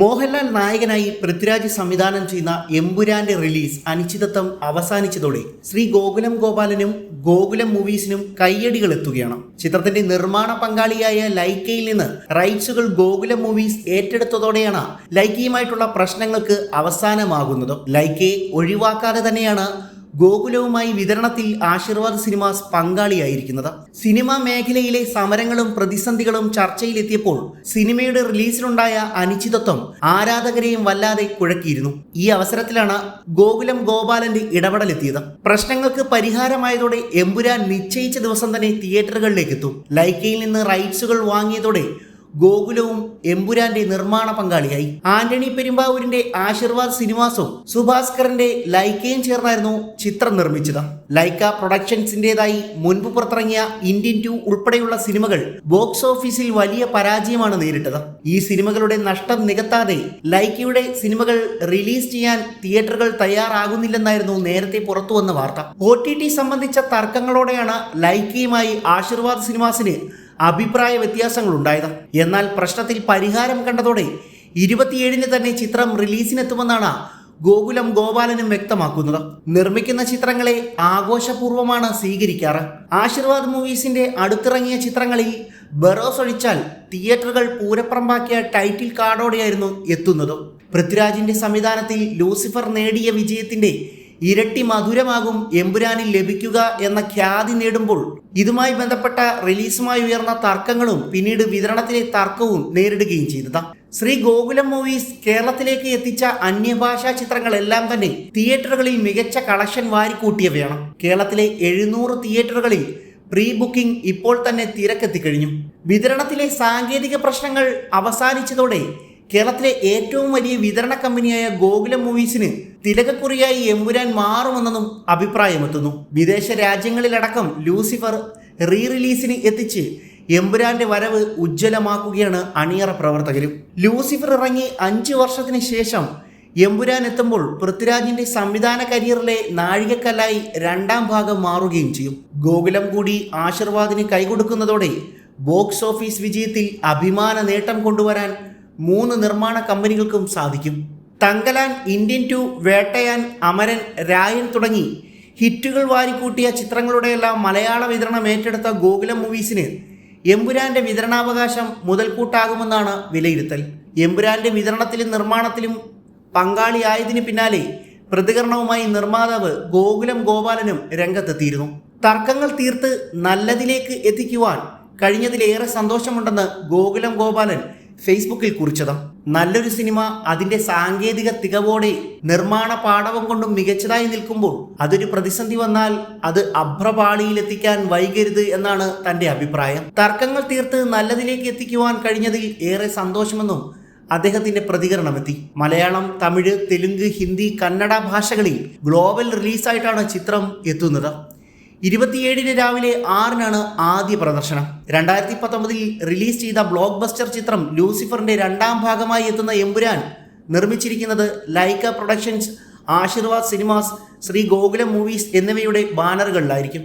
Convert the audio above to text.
മോഹൻലാൽ നായകനായി പൃഥ്വിരാജ് സംവിധാനം ചെയ്യുന്ന എമ്പുരാന്റെ റിലീസ് അനിശ്ചിതത്വം അവസാനിച്ചതോടെ ശ്രീ ഗോകുലം ഗോപാലനും ഗോകുലം മൂവീസിനും കയ്യടികൾ എത്തുകയാണ്. ചിത്രത്തിന്റെ നിർമ്മാണ പങ്കാളിയായ ലൈക്കയിൽ നിന്ന് റൈറ്റ്സുകൾ ഗോകുലം മൂവീസ് ഏറ്റെടുത്തതോടെയാണ് ലൈക്കയുമായിട്ടുള്ള പ്രശ്നങ്ങൾക്ക് അവസാനമാകുന്നത്. ലൈക്കയെ ഒഴിവാക്കാതെ തന്നെയാണ് ഗോകുലവുമായി വിതരണത്തിൽ ആശീർവാദ് സിനിമാസ് പങ്കാളിയായിരിക്കുന്നത്. സിനിമാ മേഖലയിലെ സമരങ്ങളും പ്രതിസന്ധികളും ചർച്ചയിലെത്തിയപ്പോൾ സിനിമയുടെ റിലീസിലുണ്ടായ അനിശ്ചിതത്വം ആരാധകരെയും വല്ലാതെ കുഴക്കിയിരുന്നു. ഈ അവസരത്തിലാണ് ഗോകുലം ഗോപാലന്റെ ഇടപെടലെത്തിയത്. പ്രശ്നങ്ങൾക്ക് പരിഹാരമായതോടെ എമ്പുരാൻ നിശ്ചയിച്ച ദിവസം തന്നെ തിയേറ്ററുകളിലേക്ക് എത്തും ലൈക്കയിൽ നിന്ന് റൈറ്റ്സുകൾ വാങ്ങിയതോടെ ഗോകുലവും എമ്പുരാന്റെ നിർമ്മാണ പങ്കാളിയായി. ആന്റണി പെരുമ്പാവൂരിന്റെ ആശീർവാദ് സിനിമാസും സുഭാസ്കറിന്റെ ലൈക്കയും ചേർന്നായിരുന്നു ചിത്രം നിർമ്മിച്ചത്. ലൈക്ക പ്രൊഡക്ഷൻസിന്റേതായി മുൻപ് പുറത്തിറങ്ങിയ ഇന്ത്യൻ ടു ഉൾപ്പെടെയുള്ള സിനിമകൾ ബോക്സ് ഓഫീസിൽ വലിയ പരാജയമാണ് നേരിട്ടത്. ഈ സിനിമകളുടെ നഷ്ടം നികത്താതെ ലൈക്കയുടെ സിനിമകൾ റിലീസ് ചെയ്യാൻ തിയേറ്ററുകൾ തയ്യാറാകുന്നില്ലെന്നായിരുന്നു നേരത്തെ പുറത്തുവന്ന വാർത്ത. ഒ സംബന്ധിച്ച തർക്കങ്ങളോടെയാണ് ലൈക്കയുമായി ആശീർവാദ് സിനിമാസിന് അഭിപ്രായ വ്യത്യാസങ്ങൾ ഉണ്ടായത് എന്നാൽ പ്രശ്നത്തിൽ പരിഹാരം കണ്ടതോടെ ഇരുപത്തിയേഴിന് തന്നെ ചിത്രം റിലീസിനെത്തുമെന്നാണ് ഗോകുലം ഗോപാലനും വ്യക്തമാക്കുന്നത്. നിർമ്മിക്കുന്ന ചിത്രങ്ങളെ ആഘോഷപൂർവമാണ് സ്വീകരിക്കാറ്. ആശീർവാദ് മൂവീസിന്റെ അടുത്തിറങ്ങിയ ചിത്രങ്ങളിൽ ബറോസ് ഒഴിച്ചാൽ തിയേറ്ററുകൾ പൂരപ്പറമ്പാക്കിയ ടൈറ്റിൽ കാർഡോടെയായിരുന്നു എത്തുന്നത്. പൃഥ്വിരാജിന്റെ സംവിധാനത്തിൽ ലൂസിഫർ നേടിയ വിജയത്തിന്റെ ഇരട്ടി മധുരമാകും എമ്പുരാനിൽ ലഭിക്കുക എന്ന ഖ്യാതി നേടുമ്പോൾ. ഇതുമായി ബന്ധപ്പെട്ട റിലീസുമായി ഉയർന്ന തർക്കങ്ങളും പിന്നീട് വിതരണത്തിലെ തർക്കവും നേരിടുകയും ചെയ്തത്. ശ്രീ ഗോകുലം മൂവീസ് കേരളത്തിലേക്ക് എത്തിച്ച അന്യഭാഷാ ചിത്രങ്ങളെല്ലാം തന്നെ തിയേറ്ററുകളിൽ മികച്ച കളക്ഷൻ വാരിക്കൂട്ടിയവയാണ്. കേരളത്തിലെ എഴുന്നൂറ് തിയേറ്ററുകളിൽ പ്രീ ബുക്കിംഗ് ഇപ്പോൾ തന്നെ തിരക്കെത്തിക്കഴിഞ്ഞു. വിതരണത്തിലെ സാങ്കേതിക പ്രശ്നങ്ങൾ അവസാനിച്ചതോടെ കേരളത്തിലെ ഏറ്റവും വലിയ വിതരണ കമ്പനിയായ ഗോകുലം മൂവീസിന് തിലകക്കുറിയായി എമ്പുരാൻ മാറുമെന്നതും അഭിപ്രായമെത്തുന്നു. വിദേശ രാജ്യങ്ങളിലടക്കം ലൂസിഫർ റീ റിലീസിന് എത്തിച്ച് എമ്പുരാന്റെ വരവ് ഉജ്ജ്വലമാക്കുകയാണ് അണിയറ പ്രവർത്തകരും. ലൂസിഫർ ഇറങ്ങി അഞ്ച് വർഷത്തിന് ശേഷം എമ്പുരാൻ എത്തുമ്പോൾ പൃഥ്വിരാജിന്റെ സംവിധാന കരിയറിലെ നാഴികക്കല്ലായി രണ്ടാം ഭാഗം മാറുകയും ചെയ്യും. ഗോകുലം കൂടി ആശീർവാദിന് കൈകൊടുക്കുന്നതോടെ ബോക്സ് ഓഫീസ് വിജയത്തിൽ അഭിമാന നേട്ടം കൊണ്ടുവരാൻ മൂന്ന് നിർമ്മാണ കമ്പനികൾക്കും സാധിക്കും. തങ്കലാൻ ഇന്ത്യൻ ടു വേട്ടയാൻ അമരൻ രായൻ തുടങ്ങി ഹിറ്റുകൾ വാരിക്കൂട്ടിയ ചിത്രങ്ങളുടെയെല്ലാം മലയാള വിതരണം ഏറ്റെടുത്ത ഗോകുലം മൂവീസിന് എമ്പുരാന്റെ വിതരണാവകാശം മുതൽക്കൂട്ടാകുമെന്നാണ് വിലയിരുത്തൽ. എമ്പുരാന്റെ വിതരണത്തിലും നിർമ്മാണത്തിലും പങ്കാളിയായതിനു പിന്നാലെ പ്രതികരണവുമായി നിർമ്മാതാവ് ഗോകുലം ഗോപാലനും രംഗത്തെത്തിയിരുന്നു. തർക്കങ്ങൾ തീർത്ത് നല്ലതിലേക്ക് എത്തിക്കുവാൻ കഴിഞ്ഞതിലേറെ സന്തോഷമുണ്ടെന്ന് ഗോകുലം ഗോപാലൻ ഫേസ്ബുക്കിൽ കുറിച്ചത് നല്ലൊരു സിനിമ അതിന്റെ സാങ്കേതിക തികവോടെ നിർമ്മാണ പാടവം കൊണ്ടും മികച്ചതായി നിൽക്കുമ്പോൾ അതൊരു പ്രതിസന്ധി വന്നാൽ അത് അഭ്രപാളിയിലെത്തിക്കാൻ വൈകരുത് എന്നാണ് തന്റെ അഭിപ്രായം. തർക്കങ്ങൾ തീർത്ത് നല്ലതിലേക്ക് എത്തിക്കുവാൻ കഴിഞ്ഞതിൽ ഏറെ സന്തോഷമെന്നും അദ്ദേഹത്തിന്റെ പ്രതികരണമെത്തി. മലയാളം തമിഴ് തെലുങ്ക് ഹിന്ദി കന്നഡ ഭാഷകളിൽ ഗ്ലോബൽ റിലീസായിട്ടാണ് ചിത്രം എത്തുന്നത്. ഇരുപത്തിയേഴിന് രാവിലെ ആറിനാണ് ആദ്യ പ്രദർശനം. രണ്ടായിരത്തി പത്തൊമ്പതിൽ റിലീസ് ചെയ്ത ബ്ലോക്ക് ബസ്റ്റർ ചിത്രം ലൂസിഫറിന്റെ രണ്ടാം ഭാഗമായി എത്തുന്ന എമ്പുരാൻ നിർമ്മിച്ചിരിക്കുന്നത് Lyca productions Aashirvad cinemas Sree Gokulam movies എന്നിവയുടെ ബാനറുകളിലായിരിക്കും.